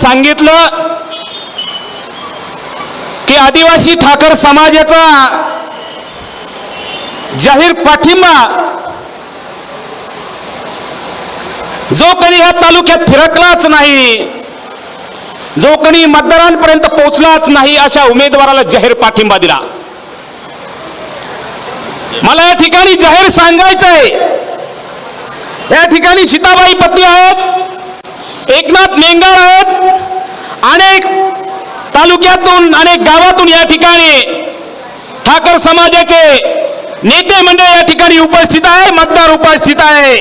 सांगितलं की आदिवासी ठाकर समाजाचा जाहीर पाठिंबा जो कोणी ह्या तालुक्यात फिरकलाच नाही जो कोणी मतदारांपर्यंत पोहोचलाच नाही अशा उमेदवाराला जाहीर पाठिंबा दिला. मला या ठिकाणी जाहीर सांगायचं आहे या ठिकाणी सीताबाई पत्नी आहेत एकनाथ मेंगार आहेत. अनेक तालुक्यातून अनेक गावातून या ठिकाणी ठाकर समाजाचे नेते मंडळ या ठिकाणी उपस्थित आहे मतदार उपस्थित आहे.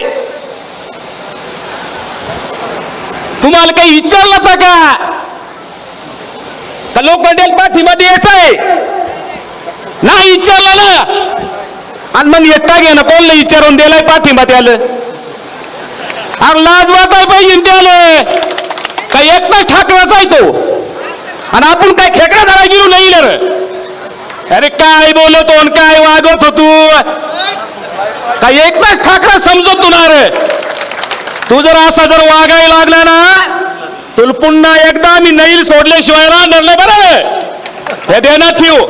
तुम्हाला काही विचारलं होतं का? लोकमंडळ लोखंडेल पाठिंबा द्यायचा आहे? नाही विचारलं ना आणि मग एकटा घेणं ना विचारून दिलाय पाठिंबा आलं? अरे लाज वाटाय पाहिजे त्याले. काय का एकटा ठाकराचा आहे तो. आणि आपण काय खेकडा धरा गेलो नाही अरे काय बोलतो आणि काय वागत हो तू? काय एकटाच ठाकरा समजत तुला रे. तू जर असा जर वागायला लागला ना तुला पुन्हा एकदा मी नैल सोडल्याशिवाय राहणार नाही बरं हे देण्यात ठेवू.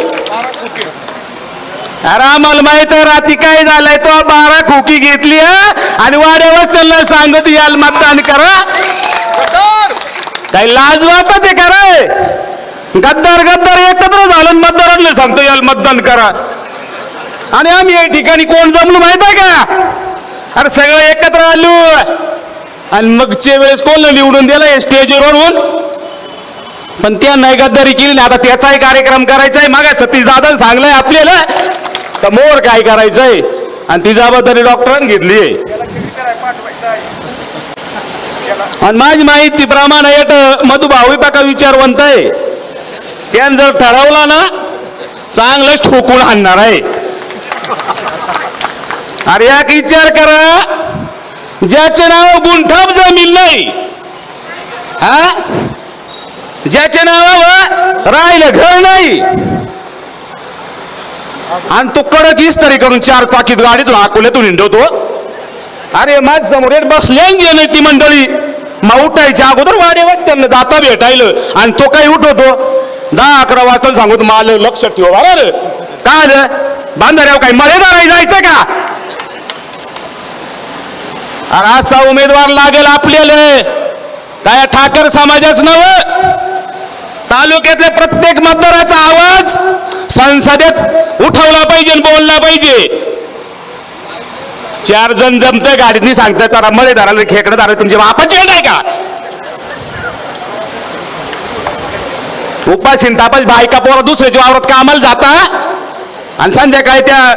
अरे आम्हाला माहीत आहे रात्री काय झालंय? तो बारा खोकी घेतली आणि वाड्यावर त्यांना सांगत याल मतदान करा. काही लाज वाटत आहे का गद्दार गद्दार एकत्र झालं मतदारांना सांगतो याल मतदान करा. आणि आम्ही या ठिकाणी कोण जमलो माहीत आहे का? अरे सगळं एकत्र आलो. आणि मगच्या वेळेस कोण निवडून दिला? स्टेजवर वरून. पण त्या नाही गद्दारी केली ना आता त्याचाही कार्यक्रम करायचा आहे मग सतीश दादा सांगलाय आपल्याला. तर मोर काय करायचंय? आणि ती जबाबदारी डॉक्टरांनी घेतली आणि माझी माहिती माहितीप्रमाणे एक मधुभावी पाका विचारवंत आहे त्यानं जर ठरवला ना चांगलंच ठोकून आणणार आहे. अरे याक विचार करा ज्याचे नाव गुंठाप जमीन नाही हा? ज्याच्या नावावर राहिलं घर नाही आणि तो कडक इस्तरी करून चार चाकीत गाडीतून अकोल्यातून हिंडवतो अरे माझ समोर बसले गेले ती मंडळी. मग उठायच्या अगोदर वाडे त्यांना जाता भेटायलं आणि तो काही उठवतो. दहा अकरा वाजता सांगतो मला लक्ष ठेव. बरोबर काय आलं बांधाऱ्यावर काही मळेदार जायचं का? अरे असा उमेदवार लागेल आपल्याला. काय ठाकर समाजाच नव? तालुक्यातल्या प्रत्येक मतदाराचा आवाज संसदेत उठवला पाहिजे आणि बोलला पाहिजे. चार जण जमतंय गाडीतनी सांगतात चला मळे धराला खेकडं धरा तुमच्या बापाची वेळ आहे का? उपाशीन तापास बायका पोरं दुसऱ्याच्या वावरात कामाला जाता. आणि संध्याकाळी त्या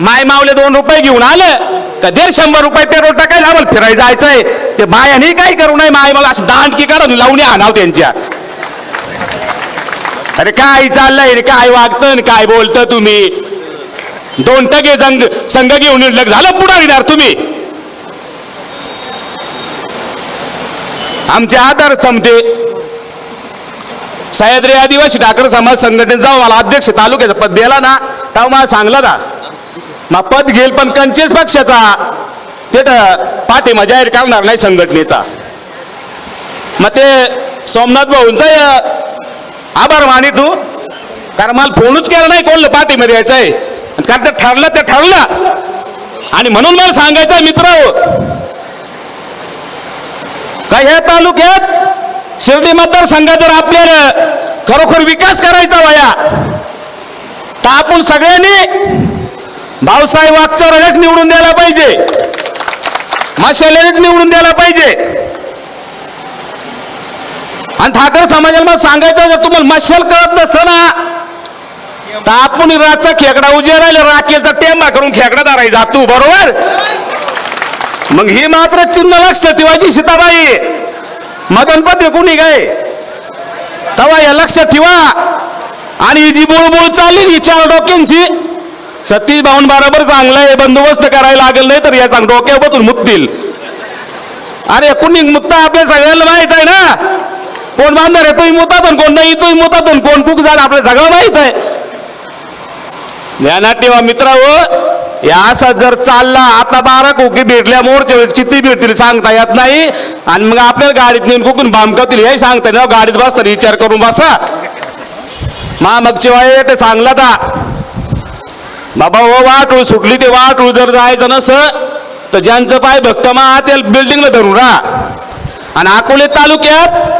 माय मावले दोन रुपये घेऊन आलं. का दीड शंभर रुपये पेट्रोल टाकायला आम्हाला फिरायला जायचंय. ते बायानी काय करू नये माय मला असं दांडकी काढून लावणी आणाव त्यांच्या. अरे काय चाललंय काय वागतं आणि काय बोलतं तुम्ही? दोन टगे जंग संघ घेऊन झालं पुढे येणार तुम्ही. आमचे आधार समते सह्याद्री आदिवासी ठाकर समाज संघटनेचा मला अध्यक्ष तालुक्याचा पद दिला ना तेव्हा मला सांगला ना. मग पद घेईल पण कंचेस पक्षाचा. ते तर पाठिंबा जाहीर करणार नाही संघटनेचा. मग ते सोमनाथ भाऊंचा आभार मानी तू कारण मला फोनच केला नाही कोणलं पाठीमध्ये यायचं आहे कारण ते ठरलं ते ठरलं. आणि म्हणून मला सांगायचं मित्र हो. का या तालुक्यात शिर्डी मतदारसंघाचा जर आपल्याला खरोखर विकास करायचा वया. तर आपण सगळ्यांनी भाऊसाहेब वागचौरालाच निवडून द्यायला पाहिजे. मशालेच निवडून द्यायला पाहिजे. आणि ठाकर समाजाला मला सांगायचं जर तुम्हाला मशाल कळत नसतं ना. तर आपण रातचा खेकडा उजे राहिला राखेलचा टेंबा करून खेकडा धरायचा तू बरोबर? मग ही मात्र चिन्ह लक्षात ठेवायची सीताबाई. मदनपती कुणी काय? तवा या लक्ष ठेवा. आणि ही जी बुळबुळ चालली ही चार डोक्यांची सतीश भाऊन बरोबर चांगला आहे बंदोबस्त करायला लागेल नाही तर या सांग डोक्यावर बसून मुततील अरे कुणी मुक्ता आपल्या सगळ्यांना माहीत आहे ना? कोण बांधणार आहे? तुम्ही मुतातून कोण नाही तुम्ही मुतातून कोण कुक जाण आपल्याला सगळं माहीत आहे. ज्ञानात ठेवा मित्र या असा जर चालला आता बारा कोकी भेटल्या मोरच्या वेळेस किती भेटतील सांगता येत नाही. आणि मग आपल्या गाडीत नेऊन कुकून भामकतील हे सांगता ना गाडीत बसताना विचार करून बसा. मा मगची वाय ते सांगला ता. बाबा हो वाटूळ सुटली ते वाटूळ जर जायचं नस तर ज्यांचं पाय भक्कमा त्या बिल्डिंगला धरून राहा. आणि अकोले तालुक्यात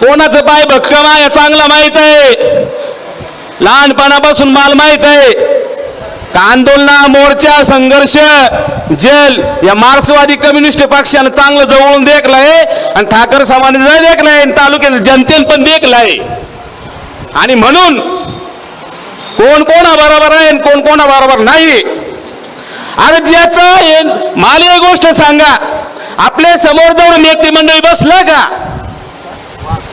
कोणाचं पाय भक्कम आहे चांगलं माहीत आहे. लहानपणापासून माल माहीत आहे. आंदोलना मोर्चा संघर्ष जेल या मार्क्सवादी कम्युनिस्ट पक्षानं चांगलं जवळून देखलंय आणि ठाकर समाजाने देखलंय आणि तालुक्यात जनतेने पण देखलंय. आणि म्हणून कोण कोणा बरोबर आहे कोण कोणा बरोबर नाही. अरे ज्याचं मला एक गोष्ट सांगा. आपल्यासमोर जाऊन नेते मंडळी बसलं का?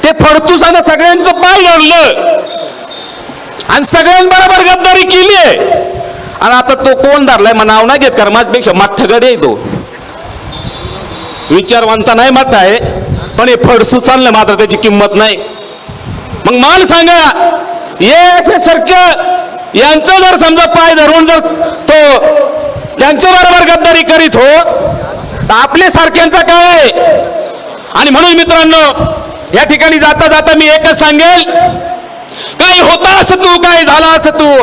ते फडतुसानं सगळ्यांचं पाय धरलं आणि सगळ्यांबरोबर गद्दारी केली आणि आता तो कोण धरलाय मग नाव नाही घेत कारण माझ्यापेक्षा मठ्ठगड आहे तो. विचारवंता नाही मठ आहे पण हे फडसू चाललं मात्र त्याची किंमत नाही. मग मला सांगा हे असे सारखं यांचं जर समजा पाय धरून जर तो त्यांच्या बरोबर गद्दारी करीत हो तर आपल्या सारख्यांचा काय आहे? आणि म्हणून मित्रांनो या ठिकाणी जाता जाता मी एकच सांगेल काय होता असं तू काय झाला असं तू.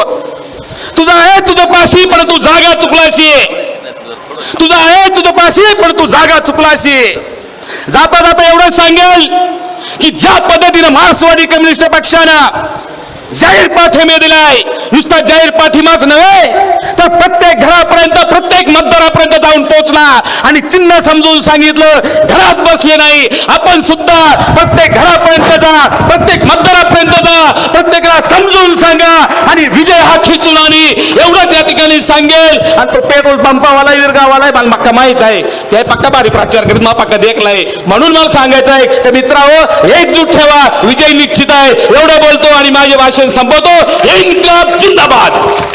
तुझा आहे तुझं पाशी पण तू जागा चुकलाशी. तुझा आहे तुझं पाशी पण तू जागा चुकलाशी. जाता जाता एवढं सांगेल की ज्या पद्धतीनं मार्क्सवादी कम्युनिस्ट पक्षानं जाहीर पाठिंबा दिलाय नुसता जाहीर पाठिंबाच नव्हे तर प्रत्येक घरापर्यंत प्रत्येक मतदारापर्यंत जाऊन पोहोचला आणि चिन्ह समजून सांगितलं घरात बसले नाही. आपण सुद्धा प्रत्येक घरापर्यंत जा प्रत्येक मतदारापर्यंत जा प्रत्येकाला समजून सांगा आणि विजय हा खिचून आणि. एवढंच या ठिकाणी सांगेल. आणि तो पेट्रोल पंपावाला विरगावाला मला पक्का माहीत आहे. ते पक्का भारी प्रचार करीत मला पक्का देखलाय. म्हणून मला सांगायचं आहे तर मित्रांनो एकजूट ठेवा. विजय निश्चित आहे. एवढं बोलतो आणि माझे भाषण संपवतो. इन्कलाब জিন্দাবাদ।